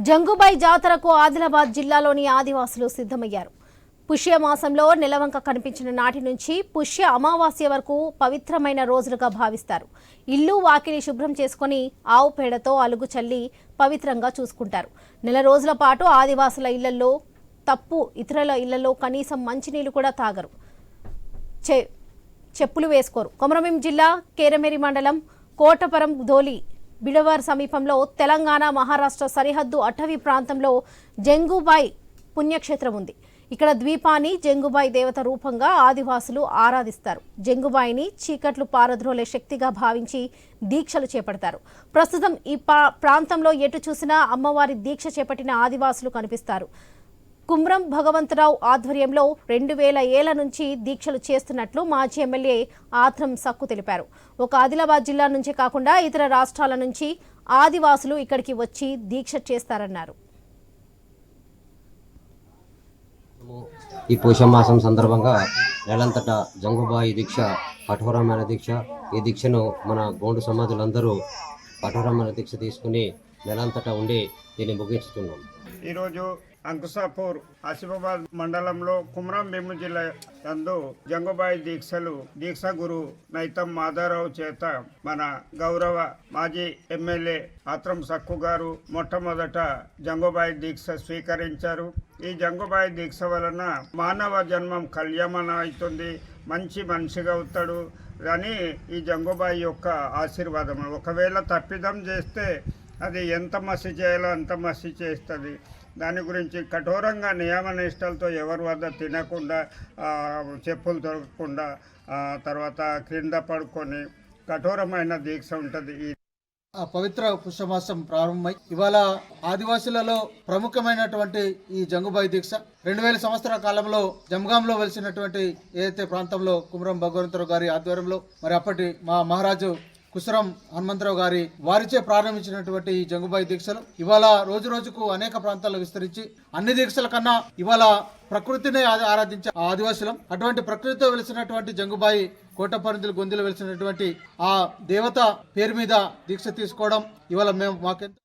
జంగుబాయి జాతరకు ఆదిలాబాద్ జిల్లాలోని ఆదివాసులు సిద్ధమయ్యారు. పుష్య మాసంలో నెలవంక కనిపించిన నాటి నుంచి పుష్య అమావాస్య వరకు పవిత్రమైన రోజులుగా భావిస్తారు. ఇల్లు వాకిలి శుభ్రం చేసుకొని ఆవు పేడతో అలుగు చల్లి పవిత్రంగా చూసుకుంటారు. నెల రోజుల పాటు ఆదివాసుల ఇళ్ళలో తప్పు ఇతరుల ఇళ్ళలో కనీసం మంచినీళ్ళు కూడా తాగరు. చె చెప్పులు వేసుకోరు. కొమరభీం జిల్లా కేరమేరి మండలం కోటపురం ధోలి బిడవార్ సమీపంలో తెలంగాణ మహారాష్ట్ర సరిహద్దు అటవీ ప్రాంతంలో జంగుబాయ్ పుణ్యక్షేత్రం ఉంది. ఇక్కడ ద్వీపాన్ని జంగుబాయి దేవత రూపంగా ఆదివాసులు ఆరాధిస్తారు. జంగుబాయిని చీకట్లు పారద్రోలే శక్తిగా భావించి దీక్షలు చేపడతారు. ప్రస్తుతం ఈ పా- ప్రాంతంలో ఎటు చూసినా అమ్మవారి దీక్ష చేపట్టిన ఆదివాసులు కనిపిస్తారు. కుమ్రం భగవంతరావు ఆధ్వర్యంలో రెండు వేల ఏళ్ళ నుంచి దీక్షలు చేస్తున్నట్లు మాజీ ఎమ్మెల్యే ఆత్రం సక్కు తెలిపారు. ఒక ఆదిలాబాద్ జిల్లా నుంచే కాకుండా ఇతర రాష్ట్రాల నుంచి ఆదివాసులు ఇక్కడికి వచ్చి దీక్ష చేస్తారన్నారు. ఈ పౌషమాసం సందర్భంగా నెలంతటా జంగుబాయి దీక్ష కఠోరమైన దీక్ష ఈ దీక్షను మన గోండు సమాజులందరూ కఠోరమైన దీక్ష తీసుకుని నెలంతటా ఉండి దీన్ని ముగించుతున్నాం. ఈరోజు అంకుసాపూర్ ఆసిఫాబాద్ మండలంలో కుమ్రం భీము జిల్లా యందు జంగుబాయి దీక్షలు దీక్ష గురు నైతం మాధారావు చేత మన గౌరవ మాజీ ఎమ్మెల్యే ఆత్రం సక్కు గారు మొట్టమొదట జంగుబాయి దీక్ష స్వీకరించారు. ఈ జంగుబాయి దీక్ష వలన మానవ జన్మం కళ్యాణం అవుతుంది మంచి మనిషిగా అవుతాడు. అని ఈ జంగుబాయి యొక్క ఆశీర్వాదం ఒకవేళ తప్పిదం చేస్తే అది ఎంత మసి చేయాలో అంత మసి చేస్తుంది. దాని గురించి కఠోరంగా నియమ నిష్టలతో ఎవరి వద్ద తినకుండా చెప్పులు తొడగకుండా తర్వాత క్రింద పడుకొని కఠోరమైన దీక్ష ఉంటుంది. ఈ ఆ పవిత్ర పుష్యమాసం ప్రారంభమై ఇవాళ ఆదివాసులలో ప్రముఖమైనటువంటి ఈ జంగుబాయి దీక్ష. రెండు వేల సంవత్సరాల కాలంలో జంగాంలో వెలిసినటువంటి ఏదైతే ప్రాంతంలో కుమరం భగవంతరావు గారి ఆధ్వర్యంలో మరి అప్పటి మా మహారాజు కుసరం హనుమంతరావు గారి వారిచే ప్రారంభించినటువంటి ఈ జంగుబాయి దీక్షలు ఇవాళ రోజు రోజుకు అనేక ప్రాంతాల్లో విస్తరించి అన్ని దీక్షల కన్నా ఇవాళ ప్రకృతిని ఆరాధించే ఆదివాసులం. అటువంటి ప్రకృతితో వెలిసినటువంటి జంగుబాయి కోట పరిధులు గొంతులు వెలిసినటువంటి ఆ దేవత పేరు మీద దీక్ష తీసుకోవడం ఇవాళ మేము మాకెంత